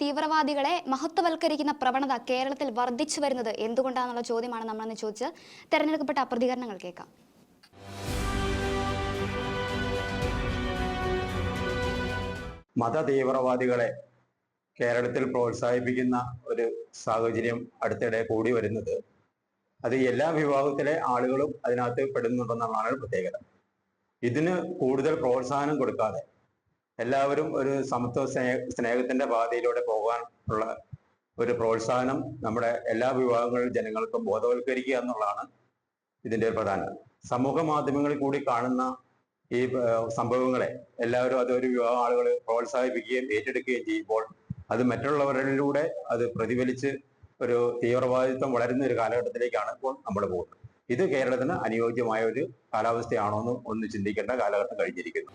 തീവ്രവാദികളെ മഹത്വവൽക്കരിക്കുന്ന പ്രവണത കേരളത്തിൽ വർദ്ധിച്ചു വരുന്നത് എന്തുകൊണ്ടാണെന്നുള്ള ചോദ്യമാണ് നമ്മളെന്ന് ചോദിച്ച് തെരഞ്ഞെടുക്കപ്പെട്ട പ്രതികരണങ്ങൾ കേൾക്കാം. മതതീവ്രവാദികളെ കേരളത്തിൽ പ്രോത്സാഹിപ്പിക്കുന്ന ഒരു സാഹചര്യം അടുത്തിടെ കൂടി വരുന്നത്. അത് എല്ലാ വിഭാഗത്തിലെ ആളുകളും അതിനകത്ത് പെടുന്നുണ്ടെന്നുള്ളതാണ് പ്രത്യേകത. ഇതിന് കൂടുതൽ പ്രോത്സാഹനം കൊടുക്കാതെ എല്ലാവരും ഒരു സമത്വ സ്നേഹ സ്നേഹത്തിന്റെ പാതയിലൂടെ പോകാൻ ഉള്ള ഒരു പ്രോത്സാഹനം നമ്മുടെ എല്ലാ വിഭാഗങ്ങളിലും ജനങ്ങൾക്കും ബോധവൽക്കരിക്കുക എന്നുള്ളതാണ് ഇതിന്റെ ഒരു പ്രധാനം. സമൂഹ മാധ്യമങ്ങളിൽ കൂടി കാണുന്ന ഈ സംഭവങ്ങളെ എല്ലാവരും അതൊരു ഒരു വിഭാഗം ആളുകൾ പ്രോത്സാഹിപ്പിക്കുകയും ഏറ്റെടുക്കുകയും ചെയ്യുമ്പോൾ അത് മറ്റുള്ളവരിലൂടെ അത് പ്രതിഫലിച്ച് ഒരു തീവ്രവാദിത്വം വളരുന്ന ഒരു കാലഘട്ടത്തിലേക്കാണ് ഇപ്പോൾ നമ്മൾ പോകുന്നത്. ഇത് കേരളത്തിന് അനുയോജ്യമായ ഒരു കാലാവസ്ഥയാണോ എന്ന് ഒന്ന് ചിന്തിക്കേണ്ട കാലഘട്ടം കഴിഞ്ഞിരിക്കുന്നു.